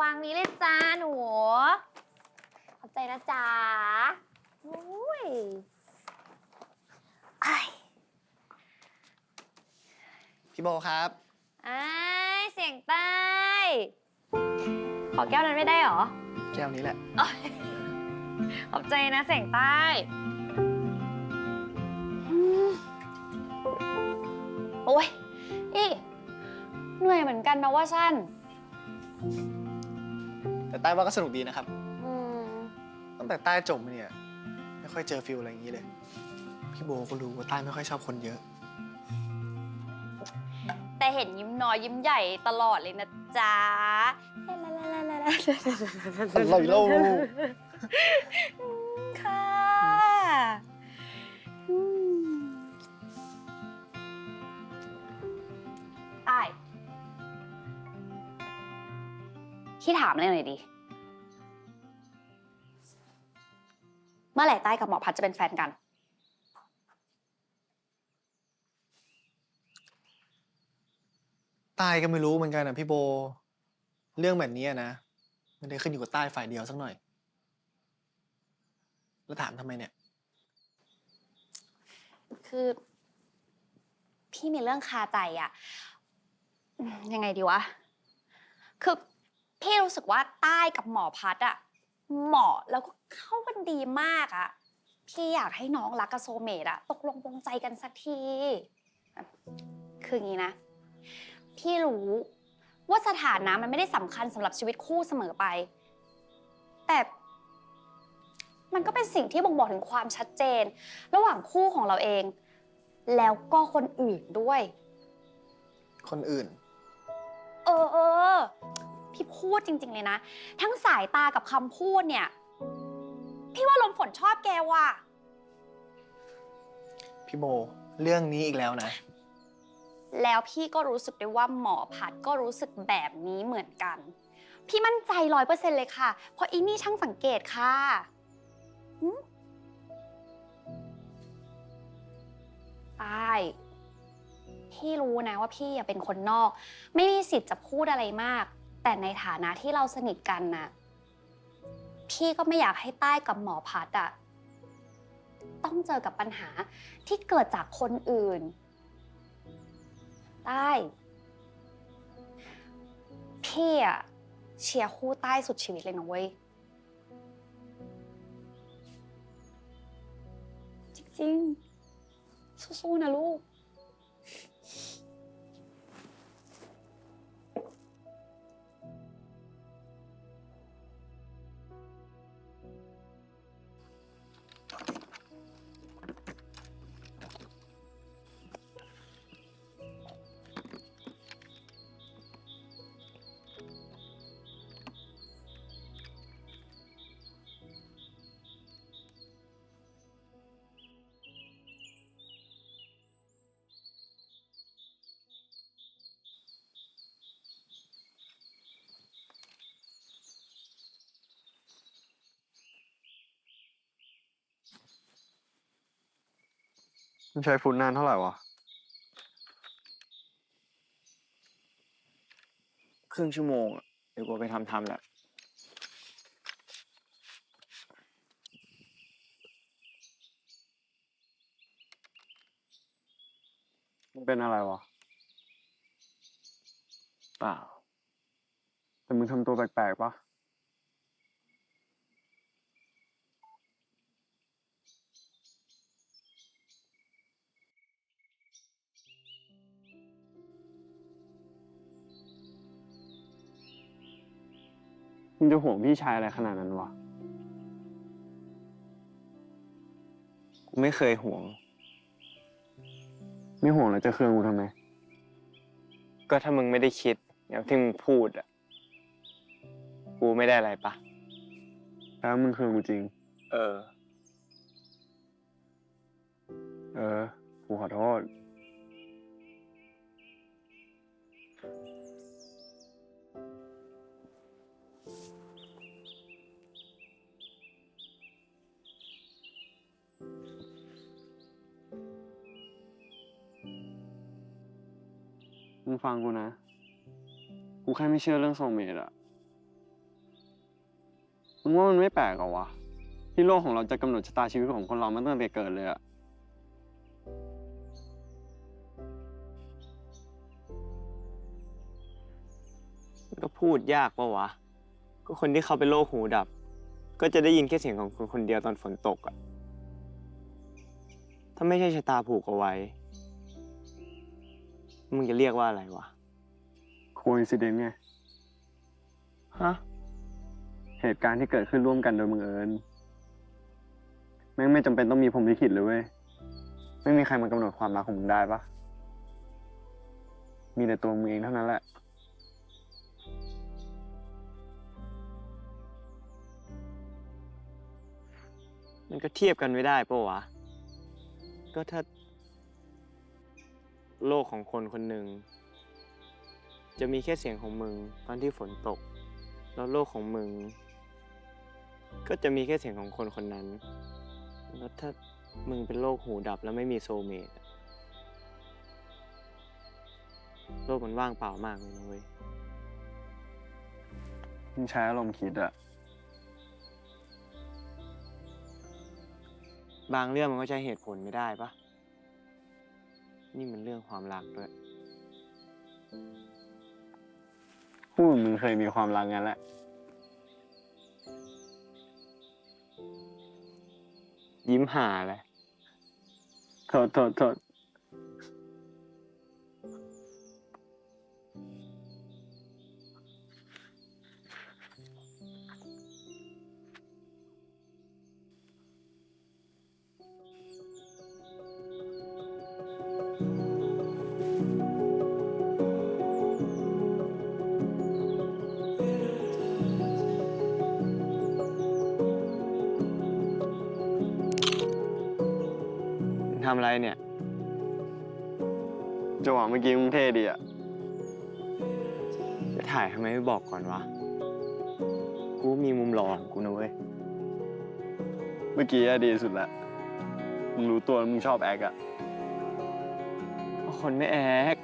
วางนี้เลยจ้าหนู ขอบใจนะจ๊ะโอ้ยไอายพี่โบครับอ้ายเสียงใต้ ขอแก้วนั้นไม่ได้เหรอ แก้วนี้แหละ ขอบใจนะเสียงใต้อืมโอ้ยอีเหนื่อยเหมือนกันนะว่าสั้น แต่ใต้ว่าก็สนุกดีนะครับ อืมตั้งแต่ใต้จบมาเนี่ย ไม่ค่อยเจอฟิลอะไรอย่างนี้เลย พี่โบก็รู้ว่าใต้ไม่ค่อยชอบคนเยอะ แต่เห็นยิ้มน้อยยิ้มใหญ่ตลอดเลยนะจ๊ะอะไรเล่า ที่ถามอะไรหน่อยดิ เมื่อไหร่ใต้กับหมอพัดจะเป็นแฟนกัน ใต้ก็ไม่รู้เหมือนกันนะพี่โบ เรื่องแบบนี้อะนะไม่ได้ขึ้นอยู่กับใต้ฝ่ายเดียวสักหน่อย แล้วถามทำไมเนี่ย คือ พี่มีเรื่องคาใจอะอืมยังไงดีวะ คือ พี่รู้สึกว่าใต้กับหมอพัดอะเหมาะแล้วก็เข้ากันดีมากอะพี่อยากให้น้องรักกับโซเมตอะตกลงปรงใจกันสักที คืออย่างนี้นะ พี่รู้ว่าสถานะมันไม่ได้สำคัญสำหรับชีวิตคู่เสมอไป แต่มันก็เป็นสิ่งที่บ่งบอกถึงความชัดเจน ระหว่างคู่ของเราเอง แล้วก็คนอื่นด้วย คนอื่น เออเออ พี่พูดจริง ๆ เลยนะ ทั้งสายตากับคำพูดเนี่ย พี่ว่าลมฝนชอบแกว่ะ พี่โบ เรื่องนี้อีกแล้วนะ แล้วพี่ก็รู้สึกได้ว่าหมอพัดก็รู้สึกแบบนี้เหมือนกัน พี่มั่นใจร้อยเปอร์เซ็นเลยค่ะ เพราะอีนี่ช่างสังเกตค่ะหึตาย พี่รู้นะว่าพี่อะเป็นคนนอก ไม่มีสิทธิ์จะพูดอะไรมาก แต่ในฐานะที่เราสนิทกันน่ะ พี่ก็ไม่อยากให้ใต้กับหมอพัดอะต้องเจอกับปัญหาที่เกิดจากคนอื่น ใต้ พี่อะเชียร์คู่ใต้สุดชีวิตเลยนะเว้ย จริงๆ สู้ๆนะลูก มันใช้ฟุตนานเท่าไหร่วะ ครึ่งชั่วโมงอะเดี๋ยวกูไปทำทำแหละ มันเป็นอะไรวะ เปล่า แต่มึงทำตัวแปลกๆปะ มึงจะห่วงพี่ชายอะไรขนาดนั้นวะ กูไม่เคยห่วง ไม่ห่วงแล้วจะเคืองกูทำไม ก็ถ้ามึงไม่ได้คิดอย่างที่มึงพูดอะ กูไม่ได้อะไรปะแล้วมึงเคืองกูจริง เออ เออ กูขอโทษ มึงฟังกูนะ กูแค่ไม่เชื่อเรื่องโซลเมตอะมึงว่ามันไม่แปลกเหรอวะ ที่โลกของเราจะกำหนดชะตาชีวิตของคนเรามาตั้งแต่เกิดเลยอะก็พูดยากปะวะ ก็คนที่เขาเป็นโรคหูดับ ก็จะได้ยินแค่เสียงของคนคนเดียวตอนฝนตกอะถ้าไม่ใช่ชะตาผูกเอาไว้ มึงจะเรียกว่าอะไรวะโคอินซิเดนต์ไง ฮะ เหตุการณ์ที่เกิดขึ้นร่วมกันโดยบังเอิญ แม่งไม่จำเป็นต้องมีพรหมลิขิตเลยเว้ย ไม่มีใครมากำหนดความรักของมึงได้ปะมีแต่ตัวมึงเองเท่านั้นแหละ มันก็เทียบกันไม่ได้ปะวะ ก็ถ้า โลกของคนคนหนึ่ง จะมีแค่เสียงของมึงตอนที่ฝนตก แล้วโลกของมึง ก็จะมีแค่เสียงของคนคนนั้น แล้วถ้ามึงเป็นโรคหูดับแล้วไม่มีโซลเมตอะโลกมันว่างเปล่ามากเลยนะเว้ยมึงใช้อารมณ์คิดอะบางเรื่องมันก็ใช้เหตุผลไม่ได้ปะ นี่มันเรื่องความรักด้วยพูดเหมือนมึงเคยมีความรักงั้นแหละ ยิ้มหาเลยโทษโทษโทษ ทำอะไรเนี่ย จังหวะเมื่อกี้มึงเท่ดีอะจะถ่ายทำไมไม่บอกก่อนวะ กูมีมุมหล่อของกูนะเว้ย เมื่อกี้อะดีสุดละ มึงรู้ตัวมึงชอบแอคอะเพราะ คนไม่แอก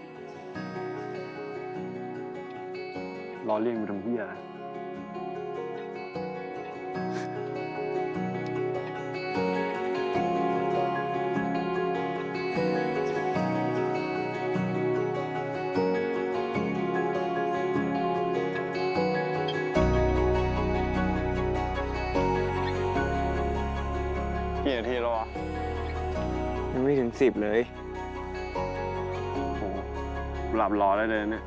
ล้อเลียนกูทำเพี้ยอะไรกี่นาทีแล้ววะยังไม่ถึงสิบเลย หลับรอได้เลยเนี่ย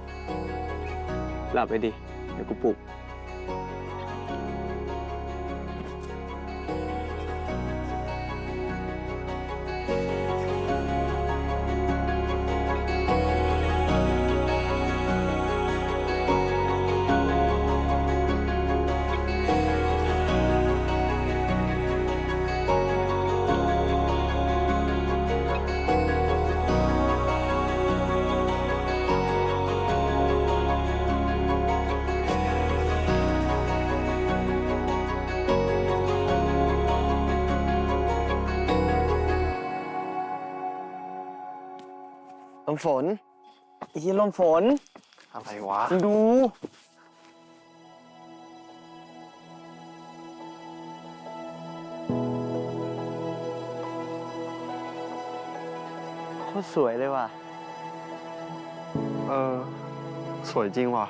หลับไปดิ เดี๋ยวกูปลุก มฝนไอ้ที่ลมฝน อะไรวะมึงดู โคตรสวยเลยว่ะ เออ สวยจริงว่ะ